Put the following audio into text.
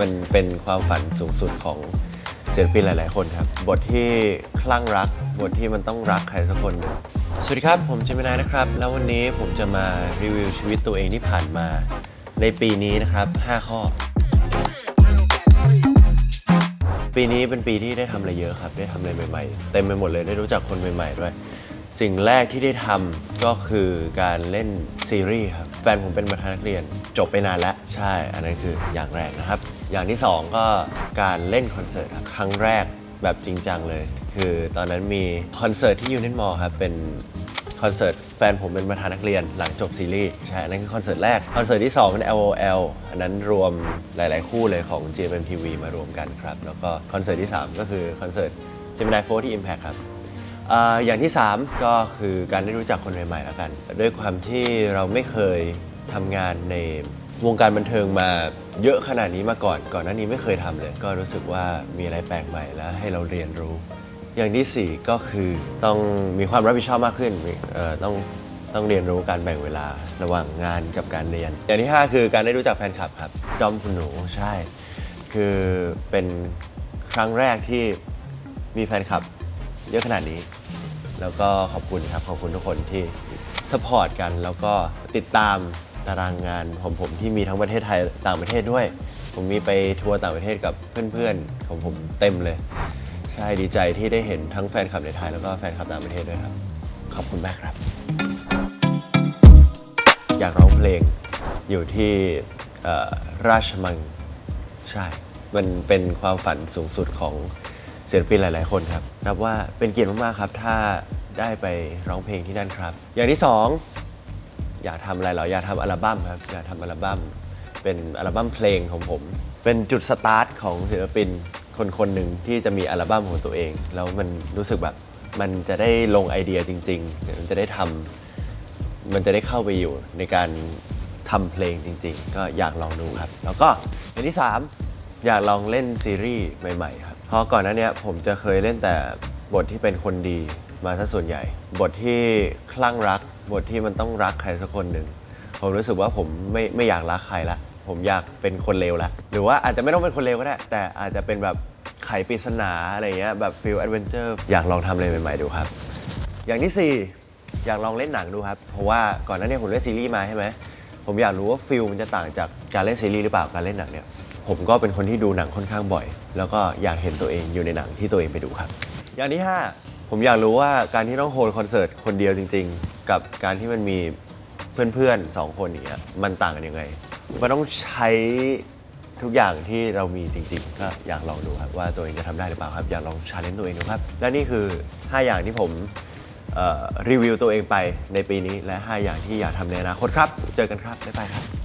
มันเป็นความฝันสูงสุดของศิลปินหลาย ๆ คนครับ บทที่คลั่งรัก บทที่มันต้องรักใครสักคนหนึ่งสวัสดีครับ ผมเจมินายนะครับ แล้ววันนี้ผมจะมารีวิวชีวิตตัวเองที่ผ่านมา ในปีนี้นะครับ 5 ข้อ ปีนี้เป็นปีที่ได้ทำอะไรเยอะครับ ได้ทำอะไรใหม่ ๆ เต็มไปหมดเลยได้รู้จักคนใหม่ ๆ ด้วย สิ่งแรกที่ได้ทำก็คือการเล่นซีรีส์ครับ แฟนผมเป็นประธานนักเรียน จบไปนานแล้ว ใช่ อันนั้นคืออย่างแรกนะครับ อย่างที่สองก็การเล่นคอนเสิร์ตครับครั้งแรกแบบจริงจังเลย คือตอนนั้นมีคอนเสิร์ตที่ยูเน m มอลครับเป็นคอนเสิร์ตแฟนผมเป็นประธานนักเรียนหลังจบซีรีส์ใช่อันนั้นคือคอนเสิร์ตแรก คอนเสิร์ตที่ 2 เป็น LOL อันนั้นรวมหลาย ๆ คู่เลยของ GMMTV มารวมกันครับ แล้วก็คอนเสิร์ตที่ 3 ก็คือคอนเสิร์ต Gemini 4ที่ Impact ครับอ่าอย่างที่ 3 ก็คือการได้รู้จักคนใหม่ ๆ แล้วกัน ด้วยความที่เราไม่เคยทำงานใน วงการบันเทิงมาเยอะขนาดนี้มาก่อน ก่อนหน้านี้ไม่เคยทำเลย ก็รู้สึกว่ามีอะไรแปลกใหม่และให้เราเรียนรู้ อย่างที่ 4 ก็คือต้องมีความรับผิดชอบมากขึ้นเอ่อต้องต้องเรียนรู้การแบ่งเวลาระหว่างงานกับการเรียน อย่างที่ 5 คือการได้รู้จักแฟนคลับครับดอมคุณหนูใช่ คือเป็นครั้งแรกที่มีแฟนคลับเยอะขนาดนี้ แล้วก็ขอบคุณครับขอบคุณทุกคนที่สปอร์ตกันแล้วก็ติดตาม ตารางงานของผมที่มีทั้งประเทศไทยต่างประเทศด้วย ผมมีไปทัวร์ต่างประเทศกับเพื่อนๆของผมเต็มเลย ใช่ดีใจที่ได้เห็นทั้งแฟนคลับในไทยแล้วก็แฟนคลับต่างประเทศด้วยครับ ขอบคุณมากครับ อยากร้องเพลงอยู่ที่ราชมังใช่ มันเป็นความฝันสูงสุดของศิลปินหลาย ๆ คนครับนับว่าเป็นเกียรติมาก ๆ ครับ ถ้าได้ไปร้องเพลงที่นั่นครับ อย่างที่สอง อยากทำอะไรเหรออยากทำอัลบั้มครับอยากทำอัลบั้มเป็นอัลบั้มเพลงของผม เป็นจุดสตาร์ทของศิลปินคนคนหนึ่งที่จะมีอัลบั้มของตัวเอง แล้วมันรู้สึกแบบมันจะได้ลงไอเดียจริงๆมันจะได้ทำมันจะได้เข้าไปอยู่ในการทำเพลงจริง ๆ ก็อยากลองดูครับ แล้วก็อย่างที่ 3 อยากลองเล่นซีรีส์ใหม่ ๆ ครับ เพราะก่อนหน้านี้ผมจะเคยเล่นแต่บทที่เป็นคนดี มาซะส่วนใหญ่ บทที่คลั่งรัก บทที่มันต้องรักใครสักคนหนึ่ง ผมรู้สึกว่าผมไม่ไม่อยากรักใครละ ผมอยากเป็นคนเลวละ หรือว่าอาจจะไม่ต้องเป็นคนเลวก็ได้ แต่อาจจะเป็นแบบไขปริศนาอะไรเงี้ยแบบฟิลแอดเวนเจอร์อยากลองทำอะไรใหม่ๆดูครับ อย่างที่ 4 อยากลองเล่นหนังดูครับ เพราะว่าก่อนหน้านี้ผมเล่นซีรีส์มาใช่ไหมผมอยากรู้ว่าฟิลมันจะต่างจากการเล่นซีรีส์หรือเปล่าการเล่นหนังเนี่ยผมก็เป็นคนที่ดูหนังค่อนข้างบ่อย แล้วก็อยากเห็นตัวเองอยู่ในหนังที่ตัวเองไปดูครับ อย่างที่ 5 ผมอยากรู้ว่าการที่ต้องโฮลคอนเสิร์ตคนเดียวจริง ๆ กับการที่มันมีเพื่อนๆสองคนอย่างเงี้ยมันต่างกันยังไง มันต้องใช้ทุกอย่างที่เรามีจริง ๆ ก็อยากลองดูครับว่าตัวเองจะทำได้หรือเปล่าครับ อยากลองชาเลนจ์ตัวเองดูครับ และนี่คือ 5 อย่างที่ผมเอ่อรีวิวตัวเองไปในปีนี้และ 5 อย่างที่อยากทำในอนาคตครับ เจอกันครับบ๊ายบายครับ